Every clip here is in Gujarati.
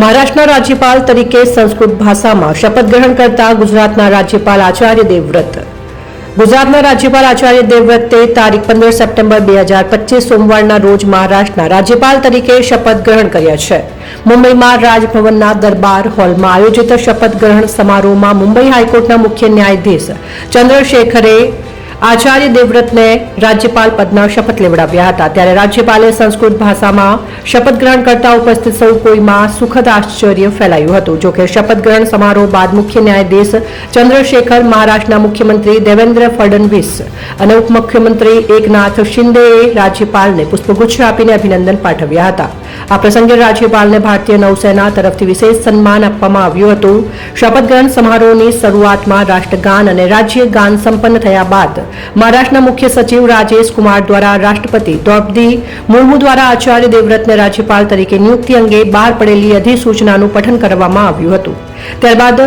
મહારાષ્ટ્રના રાજ્યપાલ તરીકે સંસ્કૃત ભાષામાં શપથ ગ્રહણ કરતા ગુજરાતના રાજ્યપાલ આચાર્ય દેવવ્રત. ગુજરાતના રાજ્યપાલ આચાર્ય દેવવ્રતે તારીખ પંદર સપ્ટેમ્બર બે હજાર પચીસ સોમવારના રોજ મહારાષ્ટ્રના રાજ્યપાલ તરીકે શપથ ગ્રહણ કર્યા છે. મુંબઈમાં રાજભવનના દરબાર હોલમાં આયોજિત શપથ ગ્રહણ સમારોહમાં મુંબઈ હાઈકોર્ટના મુખ્ય ન્યાયાધીશ ચંદ્રશેખરે આચાર્ય દેવવ્રતને રાજ્યપાલ પદના શપથ લેવડાવ્યા હતા. ત્યારે રાજ્યપાલે સંસ્કૃત ભાષામાં શપથ ગ્રહણ કરતા ઉપસ્થિત સૌ કોઈમાં સુખદ આશ્ચર્ય ફેલાયું હતું. જોકે શપથ ગ્રહણ સમારોહ બાદ મુખ્ય ન્યાયાધીશ ચંદ્રશેખર મહારાષ્ટ્રના મુખ્યમંત્રી દેવેન્દ્ર ફડણવીસ અને ઉપમુખ્યમંત્રી એકનાથ શિંદેએ રાજ્યપાલને પુષ્પગુચ્છ આપીને અભિનંદન પાઠવ્યા હતા. આ પ્રસંગે રાજ્યપાલને ભારતીય નૌસેના તરફથી વિશેષ સન્માન આપવામાં આવ્યું હતું. શપથ ગ્રહણ સમારોહની શરૂઆતમાં રાષ્ટ્રગાન અને રાજ્ય ગાન સંપન્ન થયા બાદ મહારાષ્ટ્રના મુખ્ય સચિવ રાજેશ કુમાર દ્વારા રાષ્ટ્રપતિ દ્રૌપદી મુર્મુ દ્વારા આચાર્ય દેવવ્રતને રાજ્યપાલ તરીકે નિયુક્તિ અંગે બહાર પડેલી અધિસૂચનાનું પઠન કરવામાં આવ્યું હતું. ત્યારબાદ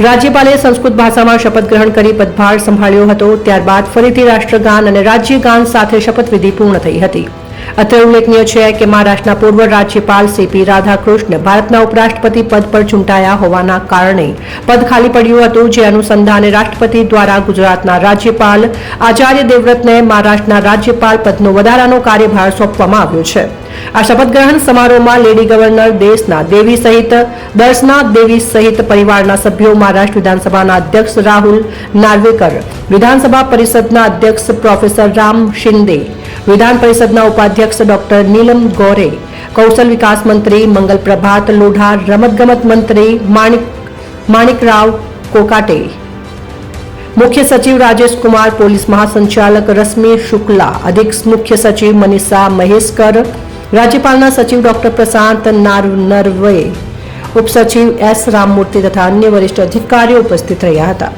રાજ્યપાલે સંસ્કૃત ભાષામાં શપથ ગ્રહણ કરી પદભાર સંભાળ્યો હતો. ત્યારબાદ ફરીથી રાષ્ટ્રગાન અને રાજ્યગાન સાથે શપથવિધિ પૂર્ણ થઈ હતી. અત્રે ઉલ્લેખનીય છે કે મહારાષ્ટ્રના પૂર્વ રાજ્યપાલ સીપી રાધાકૃષ્ણ ભારતના ઉપરાષ્ટ્રપતિ પદ પર ચૂંટાયા હોવાના કારણે પદ ખાલી પડ્યું હતું. જે અનુસંધાને રાષ્ટ્રપતિ દ્વારા ગુજરાતના રાજ્યપાલ આચાર્ય દેવવ્રતને મહારાષ્ટ્રના રાજ્યપાલ પદનો વધારાનો કાર્યભાર સોંપવામાં આવ્યો છે. આ શપથ ગ્રહણ સમારોહમાં લેડી ગવર્નર દેશના દેવી સહિત દર્શના દેવી સહિત પરિવારના સભ્યો મહારાષ્ટ્ર વિધાનસભાના અધ્યક્ષ રાહુલ નાર્વેકર, વિધાનસભા પરિષદના અધ્યક્ષ પ્રોફેસર રામ શિંદે, વિધાન પરિષદના ઉપાધ્યક્ષ ડોક્ટર નીલમ ગોરે, કૌશલ વિકાસ મંત્રી મંગલ પ્રભાત લોઢા, રમતગમત મંત્રી માણિક, માણિકરાવ કોકાટે. મુખ્ય સચિવ રાજેશ કુમાર, પોલીસ મહાસંચાલક રશ્મિ શુક્લા, અધિક મુખ્ય સચિવ મનીષા મહેશકર, રાજ્યપાલના સચિવ ડોક્ટર પ્રશાંત નારનરવે ઉપસચિવ એસ રામમૂર્તિ તથા અન્ય વરિષ્ઠ અધિકારીઓ ઉપસ્થિત રહ્યા હતા.